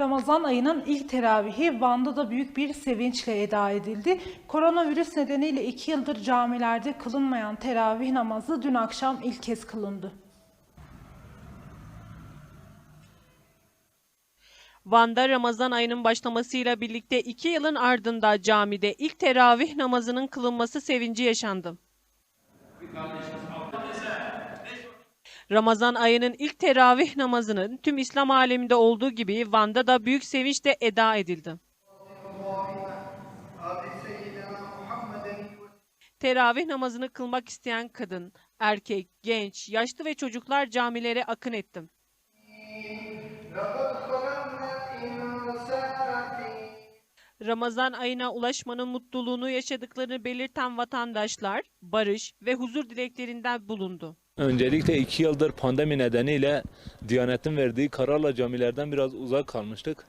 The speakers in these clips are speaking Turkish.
Ramazan ayının ilk teravihi Van'da da büyük bir sevinçle eda edildi. Koronavirüs nedeniyle iki yıldır camilerde kılınmayan teravih namazı dün akşam ilk kez kılındı. Van'da Ramazan ayının başlamasıyla birlikte iki yılın ardında camide ilk teravih namazının kılınması sevinci yaşandı. Ramazan ayının ilk teravih namazının tüm İslam aleminde olduğu gibi Van'da da büyük sevinçle eda edildi. Teravih namazını kılmak isteyen kadın, erkek, genç, yaşlı ve çocuklar camilere akın etti. Ramazan ayına ulaşmanın mutluluğunu yaşadıklarını belirten vatandaşlar barış ve huzur dileklerinden bulundu. Öncelikle iki yıldır pandemi nedeniyle Diyanet'in verdiği kararla camilerden biraz uzak kalmıştık.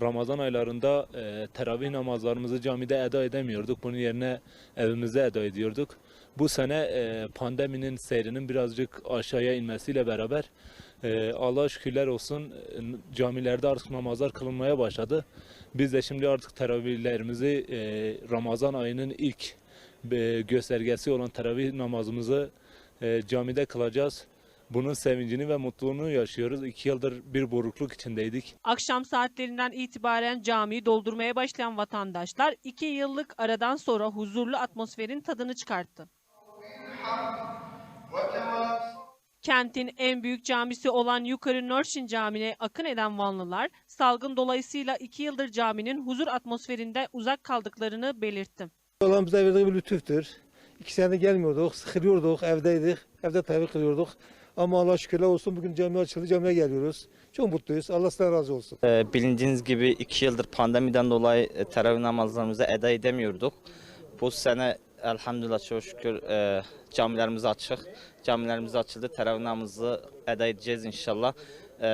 Ramazan aylarında e, teravih namazlarımızı camide eda edemiyorduk. Bunun yerine evimizde eda ediyorduk. Bu sene e, pandeminin seyrinin birazcık aşağıya inmesiyle beraber e, Allah'a şükürler olsun e, camilerde artık namazlar kılınmaya başladı. Biz de şimdi artık teravihlerimizi e, Ramazan ayının ilk e, göstergesi olan teravih namazımızı e, camide kılacağız. Bunun sevincini ve mutluluğunu yaşıyoruz. İki yıldır bir burukluk içindeydik. Akşam saatlerinden itibaren camiyi doldurmaya başlayan vatandaşlar iki yıllık aradan sonra huzurlu atmosferin tadını çıkarttı. Kentin en büyük camisi olan Yukarı Nörşin Camii'ne akın eden Vanlılar, salgın dolayısıyla iki yıldır caminin huzur atmosferinde uzak kaldıklarını belirtti. Allah'ın bize verdiği bir lütuftur. İki sene gelmiyorduk, sıkılıyorduk, evdeydik, evde tabi kılıyorduk. Ama Allah şükürler olsun bugün cami açıldı, camiye geliyoruz. Çok mutluyuz. Allah sizden razı olsun. Ee, Bilindiğiniz gibi iki yıldır pandemiden dolayı e, teravih namazlarımızı eda edemiyorduk. Bu sene elhamdülillah çok şükür e, camilerimiz açık. Camilerimiz açıldı. Teravih namazı eda edeceğiz inşallah. E,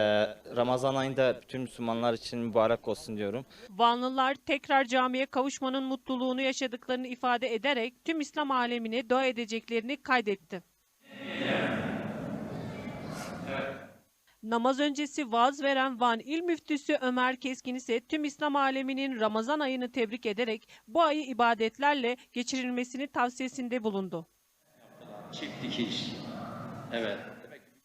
Ramazan ayında bütün Müslümanlar için mübarek olsun diyorum. Vanlılar tekrar camiye kavuşmanın mutluluğunu yaşadıklarını ifade ederek tüm İslam alemine dua edeceklerini kaydetti. Namaz öncesi vaaz veren Van İl Müftüsü Ömer Keskin ise tüm İslam aleminin Ramazan ayını tebrik ederek bu ayı ibadetlerle geçirilmesini tavsiyesinde bulundu. Çift dikiş. Evet.